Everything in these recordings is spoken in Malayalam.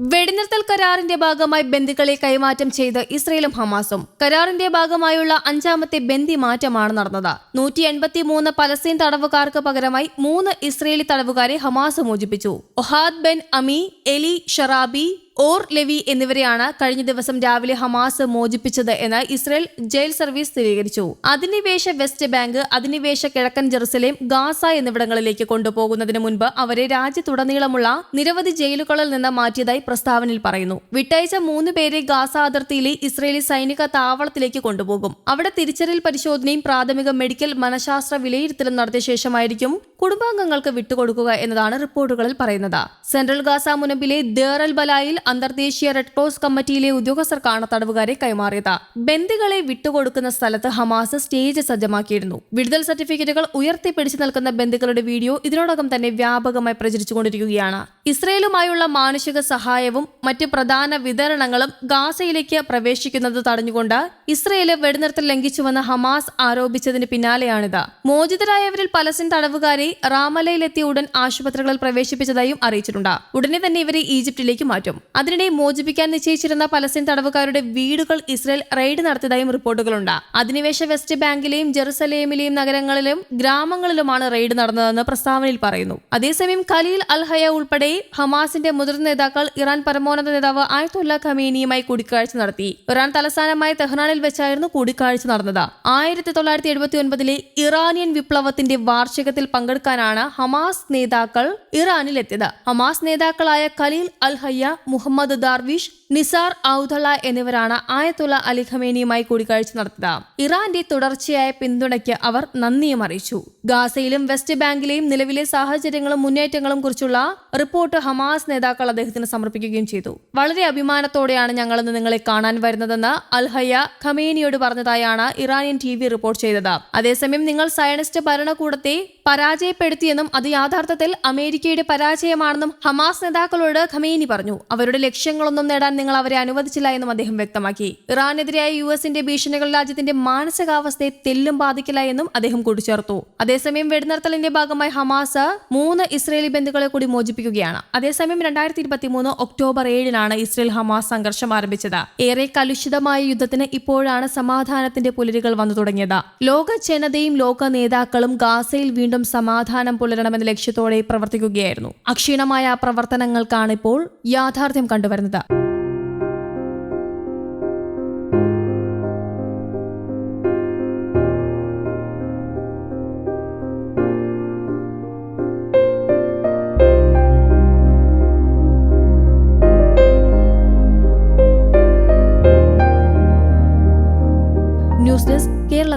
വെടിനിർത്തൽ കരാറിന്റെ ഭാഗമായി ബന്ദികളെ കൈമാറ്റം ചെയ്ത് ഇസ്രയേലും ഹമാസും കരാറിന്റെ ഭാഗമായുള്ള അഞ്ചാമത്തെ ബന്ദി മാറ്റമാണ് നടന്നത്. നൂറ്റി എൺപത്തി മൂന്ന് പലസ്തീൻ തടവുകാർക്ക് പകരമായി മൂന്ന് ഇസ്രയേലി തടവുകാരെ ഹമാസ് മോചിപ്പിച്ചു. ഒഹാദ് ബെൻ അമി എലി ഷറാബി ഓർ ലെവി എന്നിവരെയാണ് കഴിഞ്ഞ ദിവസം രാവിലെ ഹമാസ് മോചിപ്പിച്ചത് എന്ന് ഇസ്രയേൽ ജയിൽ സർവീസ് സ്ഥിരീകരിച്ചു. അധിനിവേശ വെസ്റ്റ് ബാങ്ക് അധിനിവേശ കിഴക്കൻ ജെറുസലേം ഗാസ എന്നിവിടങ്ങളിലേക്ക് കൊണ്ടുപോകുന്നതിന് മുൻപ് അവരെ രാജ്യത്തുടനീളമുള്ള നിരവധി ജയിലുകളിൽ നിന്ന് മാറ്റിയതായി പ്രസ്താവനയിൽ പറയുന്നു. വിട്ടയച്ച മൂന്ന് പേരെ ഗാസ അതിർത്തിയിലെ ഇസ്രയേലി സൈനിക താവളത്തിലേക്ക് കൊണ്ടുപോകും. അവിടെ തിരിച്ചറിയൽ പരിശോധനയും പ്രാഥമിക മെഡിക്കൽ മനഃശാസ്ത്ര വിലയിരുത്തലും നടത്തിയ ശേഷമായിരിക്കും കുടുംബാംഗങ്ങൾക്ക് വിട്ടുകൊടുക്കുക എന്നതാണ് റിപ്പോർട്ടുകളിൽ പറയുന്നത്. സെൻട്രൽ ഗാസ മുനമ്പിലെ ദേറൽ ബലായിൽ അന്തർദേശീയ റെഡ് ക്രോസ് കമ്മിറ്റിയിലെ ഉദ്യോഗസ്ഥർക്കാണ് തടവുകാരെ കൈമാറിയത്. ബന്ദികളെ വിട്ടുകൊടുക്കുന്ന സ്ഥലത്ത് ഹമാസ് സ്റ്റേജ് സജ്ജമാക്കിയിരുന്നു. വിടുതൽ സർട്ടിഫിക്കറ്റുകൾ ഉയർത്തിപ്പിടിച്ചു നിൽക്കുന്ന ബന്ദികളുടെ വീഡിയോ ഇതിനോടകം തന്നെ വ്യാപകമായി പ്രചരിച്ചുകൊണ്ടിരിക്കുകയാണ്. ഇസ്രയേലുമായുള്ള മാനുഷിക സഹായവും മറ്റ് പ്രധാന വിതരണങ്ങളും ഗാസയിലേക്ക് പ്രവേശിക്കുന്നത് തടഞ്ഞുകൊണ്ട് ഇസ്രയേൽ വെടിനിർത്തൽ ലംഘിച്ചുവെന്ന് ഹമാസ് ആരോപിച്ചതിന് പിന്നാലെയാണിത്. മോചിതരായവരിൽ പലസ്തീൻ തടവുകാരെ റാമലയിലെത്തിയ ഉടൻ ആശുപത്രികളിൽ പ്രവേശിപ്പിച്ചതായും അറിയിച്ചിട്ടുണ്ട്. ഉടനെ തന്നെ ഇവരെ ഈജിപ്തിലേക്ക് മാറ്റും. അതിനിടെ മോചിപ്പിക്കാൻ നിശ്ചയിച്ചിരുന്ന പലസ്തീൻ തടവുകാരുടെ വീടുകൾ ഇസ്രയേൽ റെയ്ഡ് നടത്തിയതായും റിപ്പോർട്ടുകളുണ്ട്. അധിനിവേശ വെസ്റ്റ് ബാങ്കിലെയും ജെറുസലേമിലെയും നഗരങ്ങളിലും ഗ്രാമങ്ങളിലുമാണ് റെയ്ഡ് നടന്നതെന്ന് പ്രസ്താവനയിൽ പറയുന്നു. അതേസമയം ഖലീൽ അൽ ഹയ ഉൾപ്പെടെ ഹമാസിന്റെ മുതിർന്ന നേതാക്കൾ ഇറാൻ പരമോന്നത നേതാവ് ആയത്തുല്ല ഖമീനിയുമായി കൂടിക്കാഴ്ച നടത്തി. ഇറാൻ തലസ്ഥാനമായ തെഹ്റാനിൽ വെച്ചായിരുന്നു കൂടിക്കാഴ്ച നടന്നത്. ആയിരത്തി തൊള്ളായിരത്തി എഴുപത്തി ഒൻപതിലെ ഇറാനിയൻ വിപ്ലവത്തിന്റെ വാർഷികത്തിൽ പങ്കെടുക്കാനാണ് ഹമാസ് നേതാക്കൾ ഇറാനിൽ എത്തിയത് ഹമാസ് നേതാക്കളായ Khalil al Hayya Muhammad Darwish Nizar Awadallah എന്നിവരാണ് ആയത്തുള്ള അലി ഖമേനിയുമായി കൂടിക്കാഴ്ച നടത്തിയത്. ഇറാന്റെ തുടർച്ചയായ പിന്തുണയ്ക്ക് അവർ നന്ദിയും അറിയിച്ചു. ഗാസയിലും വെസ്റ്റ് ബാങ്കിലെയും നിലവിലെ സാഹചര്യങ്ങളും മുന്നേറ്റങ്ങളും കുറിച്ചുള്ള റിപ്പോർട്ട് ഹമാസ് നേതാക്കൾ അദ്ദേഹത്തിന് സമർപ്പിക്കുകയും ചെയ്തു. വളരെ അഭിമാനത്തോടെയാണ് ഞങ്ങളിന്ന് നിങ്ങളെ കാണാൻ വരുന്നതെന്ന് അൽഹയ്യ ഖമേനിയോട് പറഞ്ഞതായാണ് ഇറാനിയൻ ടി വി റിപ്പോർട്ട് ചെയ്തത്. അതേസമയം നിങ്ങൾ സയനിസ്റ്റ് ഭരണകൂടത്തെ പരാജയപ്പെടുത്തിയെന്നും അത് യാഥാർത്ഥത്തിൽ അമേരിക്കയുടെ പരാജയമാണെന്നും ഹമാസ് നേതാക്കളോട് ഖമേനി പറഞ്ഞു. അവരുടെ ലക്ഷ്യങ്ങളൊന്നും നേടാൻ നിങ്ങൾ അവരെ അനുവദിച്ചില്ല എന്നും അദ്ദേഹം വ്യക്തമാക്കി. ഇറാനെതിരായ യു എസിന്റെ ഭീഷണികൾ രാജ്യത്തിന്റെ മാനസികാവസ്ഥയെ തെല്ലും ബാധിക്കില്ല എന്നും അദ്ദേഹം കൂട്ടിച്ചേർത്തു. അതേസമയം വെടിനിർത്തലിന്റെ ഭാഗമായി ഹമാസ് മൂന്ന് ഇസ്രയേലി ബന്ധുക്കളെ കൂടി മോചിപ്പിക്കുകയാണ്. അതേസമയം രണ്ടായിരത്തി ഇരുപത്തി മൂന്ന് ഒക്ടോബർ ഏഴിനാണ് ഇസ്രയേൽ ഹമാസ് സംഘർഷം ആരംഭിച്ചത്. ഏറെ കലുഷിതമായ യുദ്ധത്തിന് ഇപ്പോഴാണ് സമാധാനത്തിന്റെ പുലരുകൾ വന്നു തുടങ്ങിയത്. ലോക ജനതയും ലോക നേതാക്കളും ഗാസയിൽ വീണ്ടും സമാധാനം പുലരണമെന്ന ലക്ഷ്യത്തോടെ പ്രവർത്തിക്കുകയായിരുന്നു. അക്ഷീണമായ പ്രവർത്തനങ്ങൾക്കാണ് ഇപ്പോൾ യാഥാർത്ഥ്യം കണ്ടുവരുന്നത്.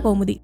കൗമുദി